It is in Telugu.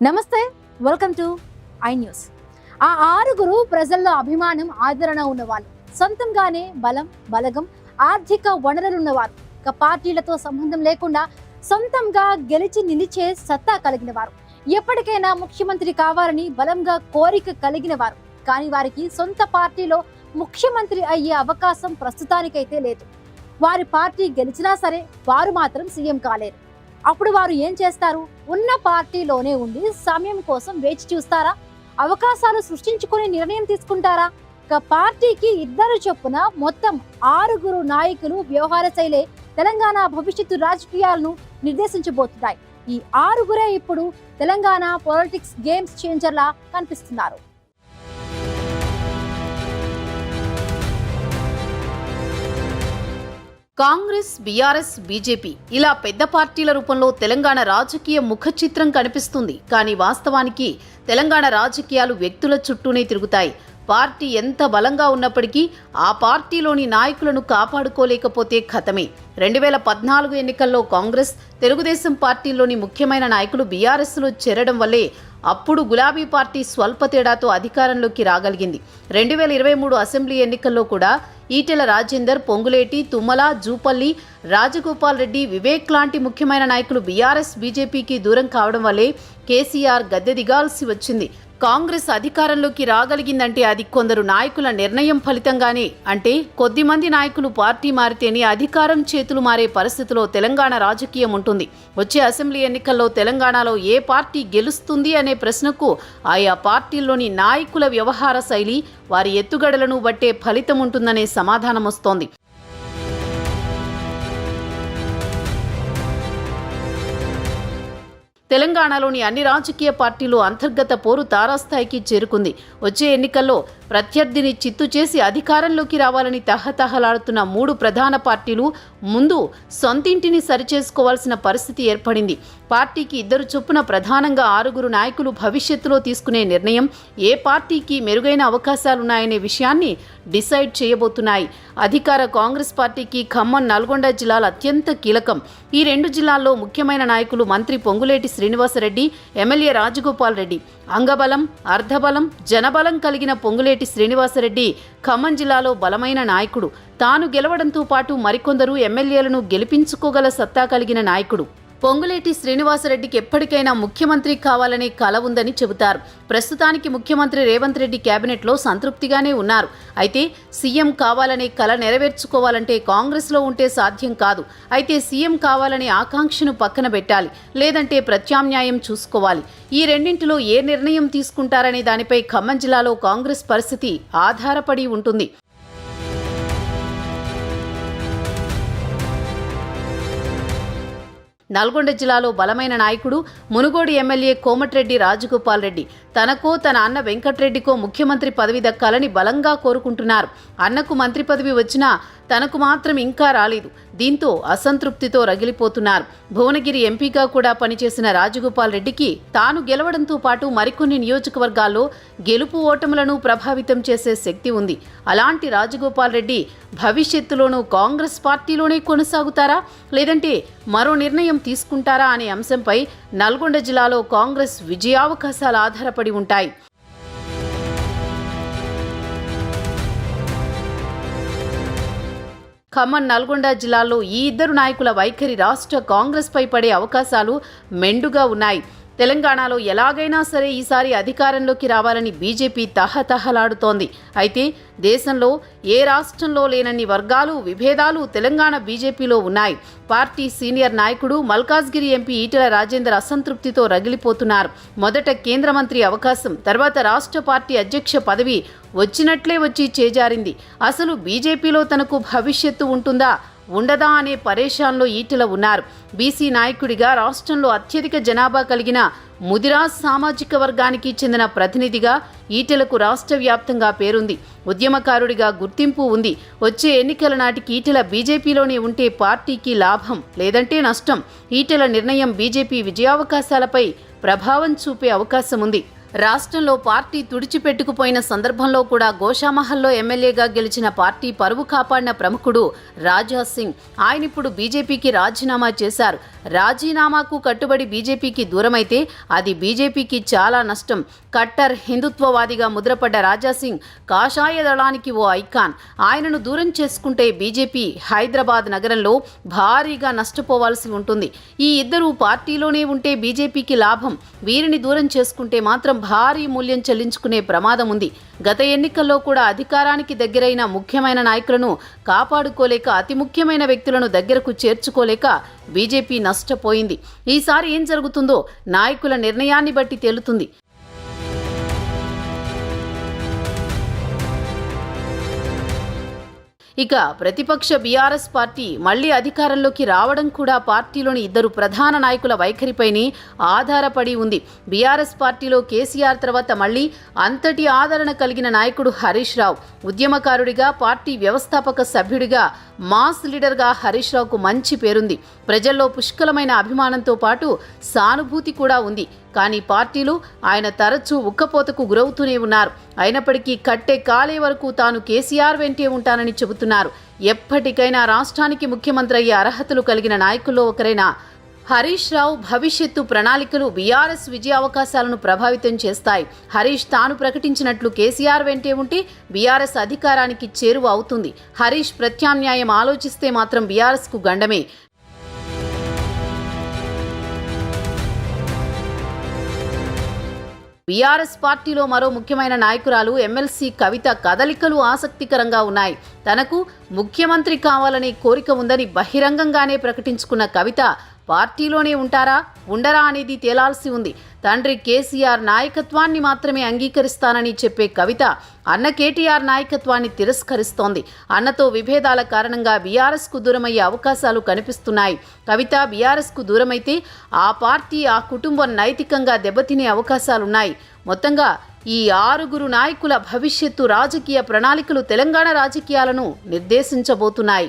నమస్తే వెల్కమ్ టు ఐ న్యూస్ ఆ ఆరుగురు ప్రజల్లో అభిమానం ఆదరణ ఉన్నవాళ్ళు. సొంతంగానే బలం బలగం ఆర్థిక వనరులున్నవారు. ఇక పార్టీలతో సంబంధం లేకుండా సొంతంగా గెలిచి నిలిచే సత్తా కలిగిన వారు ఎప్పటికైనా ముఖ్యమంత్రి కావాలని బలంగా కోరిక కలిగిన వారు కానీ వారికి సొంత పార్టీలో ముఖ్యమంత్రి అయ్యే అవకాశం ప్రస్తుతానికైతే లేదు. వారి పార్టీ గెలిచినా సరే వారు మాత్రం సీఎం కాలేరు. అప్పుడు వారు ఏం చేస్తారు? ఉన్న పార్టీలోనే ఉండి సమయం కోసం వేచి చూస్తారా? అవకాశాలు సృష్టించుకునే నిర్ణయం తీసుకుంటారా? ఇక పార్టీకి ఇద్దరు చొప్పున మొత్తం ఆరుగురు నాయకులు వ్యవహార శైలే తెలంగాణ భవిష్యత్తు రాజకీయాలను నిర్దేశించబోతున్నాయి. ఈ ఆరుగురే ఇప్పుడు తెలంగాణ పొలిటిక్స్ గేమ్స్ చేంజర్లా కనిపిస్తున్నారు. కాంగ్రెస్ బీఆర్ఎస్ బీజేపీ ఇలా పెద్ద పార్టీల రూపంలో తెలంగాణ రాజకీయ ముఖ చిత్రం కనిపిస్తుంది. కానీ వాస్తవానికి తెలంగాణ రాజకీయాలు వ్యక్తుల చుట్టూనే తిరుగుతాయి. పార్టీ ఎంత బలంగా ఉన్నప్పటికీ ఆ పార్టీలోని నాయకులను కాపాడుకోలేకపోతే ఖతమే రెండు వేల పద్నాలుగు ఎన్నికల్లో కాంగ్రెస్ తెలుగుదేశం పార్టీలోని ముఖ్యమైన నాయకులు బీఆర్ఎస్లో చేరడం వల్లే అప్పుడు గులాబీ పార్టీ స్వల్ప తేడాతో అధికారంలోకి రాగలిగింది. రెండు వేల ఇరవై మూడు అసెంబ్లీ ఎన్నికల్లో కూడా ఈటెల రాజేందర్ పొంగులేటి తుమ్మల జూపల్లి రాజగోపాల్ రెడ్డి వివేక్ లాంటి ముఖ్యమైన నాయకులు బీఆర్ఎస్ బీజేపీకి దూరం కావడం వల్లే కేసీఆర్ గద్దె దిగాల్సి వచ్చింది. కాంగ్రెస్ అధికారంలోకి రాగలిగిందంటే అది కొందరు నాయకుల నిర్ణయం ఫలితంగానే. అంటే కొద్దిమంది నాయకులు పార్టీ మారితేనే అధికారం చేతులు మారే పరిస్థితిలో తెలంగాణ రాజకీయం ఉంటుంది. వచ్చే అసెంబ్లీ ఎన్నికల్లో తెలంగాణలో ఏ పార్టీ గెలుస్తుంది అనే ప్రశ్నకు ఆయా పార్టీల్లోని నాయకుల వ్యవహార శైలి వారి ఎత్తుగడలను బట్టే ఫలితం ఉంటుందనే సమాధానం వస్తోంది. తెలంగాణలోని అన్ని రాజకీయ పార్టీలు అంతర్గత పోరు తారాస్థాయికి చేరుకుంది. వచ్చే ఎన్నికల్లో ప్రత్యర్థిని చిత్తు చేసి అధికారంలోకి రావాలని తహతహలాడుతున్న మూడు ప్రధాన పార్టీలు ముందు సొంతింటిని సరిచేసుకోవాల్సిన పరిస్థితి ఏర్పడింది. పార్టీకి ఇద్దరు చొప్పున ప్రధానంగా ఆరుగురు నాయకులు భవిష్యత్తులో తీసుకునే నిర్ణయం ఏ పార్టీకి మెరుగైన అవకాశాలున్నాయనే విషయాన్ని డిసైడ్ చేయబోతున్నాయి. అధికార కాంగ్రెస్ పార్టీకి ఖమ్మం నల్గొండ జిల్లాలు అత్యంత కీలకం. ఈ రెండు జిల్లాల్లో ముఖ్యమైన నాయకులు మంత్రి పొంగులేటి శ్రీనివాసరెడ్డి ఎమ్మెల్యే రాజగోపాల్ రెడ్డి. అంగబలం అర్ధబలం జనబలం కలిగిన పొంగులేటి శ్రీనివాసరెడ్డి ఖమ్మం జిల్లాలో బలమైన నాయకుడు. తాను గెలవడంతో పాటు మరికొందరు ఎమ్మెల్యేలను గెలిపించుకోగల సత్తా కలిగిన నాయకుడు. పొంగులేటి శ్రీనివాసరెడ్డికి ఎప్పటికైనా ముఖ్యమంత్రి కావాలనే కల ఉందని చెబుతారు. ప్రస్తుతానికి ముఖ్యమంత్రి రేవంత్ రెడ్డి కేబినెట్లో సంతృప్తిగానే ఉన్నారు. అయితే సీఎం కావాలనే కల నెరవేర్చుకోవాలంటే కాంగ్రెస్లో ఉంటే సాధ్యం కాదు. అయితే సీఎం కావాలనే ఆకాంక్షను పక్కన పెట్టాలి. లేదంటే ప్రత్యామ్నాయం చూసుకోవాలి. ఈ రెండింటిలో ఏ నిర్ణయం తీసుకుంటారనే దానిపై ఖమ్మం జిల్లాలో కాంగ్రెస్ పరిస్థితి ఆధారపడి ఉంటుంది. నల్గొండ జిల్లాలో బలమైన నాయకుడు మునుగోడు ఎమ్మెల్యే కోమటిరెడ్డి రాజగోపాల్ రెడ్డి. తనకో తన అన్న వెంకట్రెడ్డికో ముఖ్యమంత్రి పదవి దక్కాలని బలంగా కోరుకుంటున్నారు. అన్నకు మంత్రి పదవి వచ్చినా తనకు మాత్రం ఇంకా రాలేదు. దీంతో అసంతృప్తితో రగిలిపోతున్నారు. భువనగిరి ఎంపీగా కూడా పనిచేసిన రాజగోపాల్ రెడ్డికి తాను గెలవడంతో పాటు మరికొన్ని నియోజకవర్గాల్లో గెలుపు ఓటములను ప్రభావితం చేసే శక్తి ఉంది. అలాంటి రాజగోపాల్ రెడ్డి భవిష్యత్తులోనూ కాంగ్రెస్ పార్టీలోనే కొనసాగుతారా? లేదంటే మరో నిర్ణయం తీసుకుంటారా అనే అంశంపై నల్గొండ జిల్లాలో కాంగ్రెస్ విజయావకాశాలు ఆధారపడి ఉంటాయి. ఖమ్మం నల్గొండ జిల్లాలో ఈ ఇద్దరు నాయకుల వైఖరి రాష్ట్ర కాంగ్రెస్పై పడే అవకాశాలు మెండుగా ఉన్నాయి. తెలంగాణలో ఎలాగైనా సరే ఈసారి అధికారంలోకి రావాలని బీజేపీ తహతహలాడుతోంది. అయితే దేశంలో ఏ రాష్ట్రంలో లేనన్ని వర్గాలు విభేదాలు తెలంగాణ బీజేపీలో ఉన్నాయి. పార్టీ సీనియర్ నాయకుడు మల్కాజ్గిరి ఎంపీ ఈటెల రాజేందర్ అసంతృప్తితో రగిలిపోతున్నారు. మొదట కేంద్ర మంత్రి అవకాశం తర్వాత రాష్ట్ర పార్టీ అధ్యక్ష పదవి వచ్చినట్లే వచ్చి చేజారింది. అసలు బీజేపీలో తనకు భవిష్యత్తు ఉంటుందా? ఉండదా అనే పరేషాన్లో ఈటెల ఉన్నారు. బీసీ నాయకుడిగా రాష్ట్రంలో అత్యధిక జనాభా కలిగిన ముదిరాజ్ సామాజిక వర్గానికి చెందిన ప్రతినిధిగా ఈటెలకు రాష్ట్ర వ్యాప్తంగా పేరుంది. ఉద్యమకారుడిగా గుర్తింపు ఉంది. వచ్చే ఎన్నికల నాటికి ఈటెల బీజేపీలోనే ఉంటే పార్టీకి లాభం లేదంటే నష్టం. ఈటెల నిర్ణయం బీజేపీ విజయావకాశాలపై ప్రభావం చూపే అవకాశం ఉంది. రాష్ట్రంలో పార్టీ తుడిచిపెట్టుకుపోయిన సందర్భంలో కూడా గోషామహల్లో ఎమ్మెల్యేగా గెలిచిన పార్టీ పరువు కాపాడిన ప్రముఖుడు రాజా సింగ్. ఆయన ఇప్పుడు బీజేపీకి రాజీనామా చేశారు. రాజీనామాకు కట్టుబడి బీజేపీకి దూరమైతే అది బీజేపీకి చాలా నష్టం. కట్టర్ హిందుత్వవాదిగా ముద్రపడ్డ రాజా సింగ్ కాషాయ దళానికి ఓ ఐకాన్. ఆయనను దూరం చేసుకుంటే బీజేపీ హైదరాబాద్ నగరంలో భారీగా నష్టపోవాల్సి ఉంటుంది. ఈ ఇద్దరు పార్టీలోనే ఉంటే బీజేపీకి లాభం. వీరిని దూరం చేసుకుంటే మాత్రం భారీ మూల్యం చెల్లించుకునే ప్రమాదం ఉంది. గత ఎన్నికల్లో కూడా అధికారానికి దగ్గరైన ముఖ్యమైన నాయకులను కాపాడుకోలేక అతి ముఖ్యమైన వ్యక్తులను దగ్గరకు చేర్చుకోలేక బీజేపీ నష్టపోయింది. ఈసారి ఏం జరుగుతుందో నాయకుల నిర్ణయాన్ని బట్టి తేలుతుంది. ఇక ప్రతిపక్ష బీఆర్ఎస్ పార్టీ మళ్ళీ అధికారంలోకి రావడం కూడా పార్టీలోని ఇద్దరు ప్రధాన నాయకుల వైఖరిపైనే ఆధారపడి ఉంది. బీఆర్ఎస్ పార్టీలో కేసీఆర్ తర్వాత మళ్ళీ అంతటి ఆదరణ కలిగిన నాయకుడు హరీష్ రావు. ఉద్యమకారుడిగా పార్టీ వ్యవస్థాపక సభ్యుడిగా మాస్ లీడర్గా హరీష్ రావుకు మంచి పేరుంది. ప్రజల్లో పుష్కలమైన అభిమానంతో పాటు సానుభూతి కూడా ఉంది. కానీ పార్టీలు ఆయన తరచూ ఉక్కపోతకు గురవుతూనే ఉన్నారు. అయినప్పటికీ కట్టె కాలే వరకు తాను కేసీఆర్ వెంటే ఉంటానని చెబుతున్నారు. ఎప్పటికైనా రాష్ట్రానికి ముఖ్యమంత్రి అయ్యే అర్హతలు కలిగిన నాయకుల్లో ఒకరైన హరీష్ రావు భవిష్యత్తు ప్రణాళికలు బీఆర్ఎస్ విజయ అవకాశాలను ప్రభావితం చేస్తాయి. హరీష్ తాను ప్రకటించినట్లు కేసీఆర్ వెంటే ఉంటే బీఆర్ఎస్ అధికారానికి చేరువ అవుతుంది. హరీష్ ప్రత్యామ్నాయం ఆలోచిస్తే మాత్రం బీఆర్ఎస్కు గండమే. బీఆర్ఎస్ పార్టీలో మరో ముఖ్యమైన నాయకురాలు ఎమ్మెల్సీ కవిత కదలికలు ఆసక్తికరంగా ఉన్నాయి. తనకు ముఖ్యమంత్రి కావాలనే కోరిక ఉందని బహిరంగంగానే ప్రకటించుకున్న కవిత పార్టీలోనే ఉంటారా? ఉండరా అనేది తేలాల్సి ఉంది. తండ్రి కేసీఆర్ నాయకత్వాన్ని మాత్రమే అంగీకరిస్తానని చెప్పే కవిత అన్న కేటీఆర్ నాయకత్వాన్ని తిరస్కరిస్తోంది. అన్నతో విభేదాల కారణంగా బీఆర్ఎస్కు దూరమయ్యే అవకాశాలు కనిపిస్తున్నాయి. కవిత బీఆర్ఎస్కు దూరమైతే ఆ పార్టీ ఆ కుటుంబం నైతికంగా దెబ్బతినే అవకాశాలున్నాయి. మొత్తంగా ఈ ఆరుగురు నాయకుల భవిష్యత్తు రాజకీయ ప్రణాళికలు తెలంగాణ రాజకీయాలను నిర్దేశించబోతున్నాయి.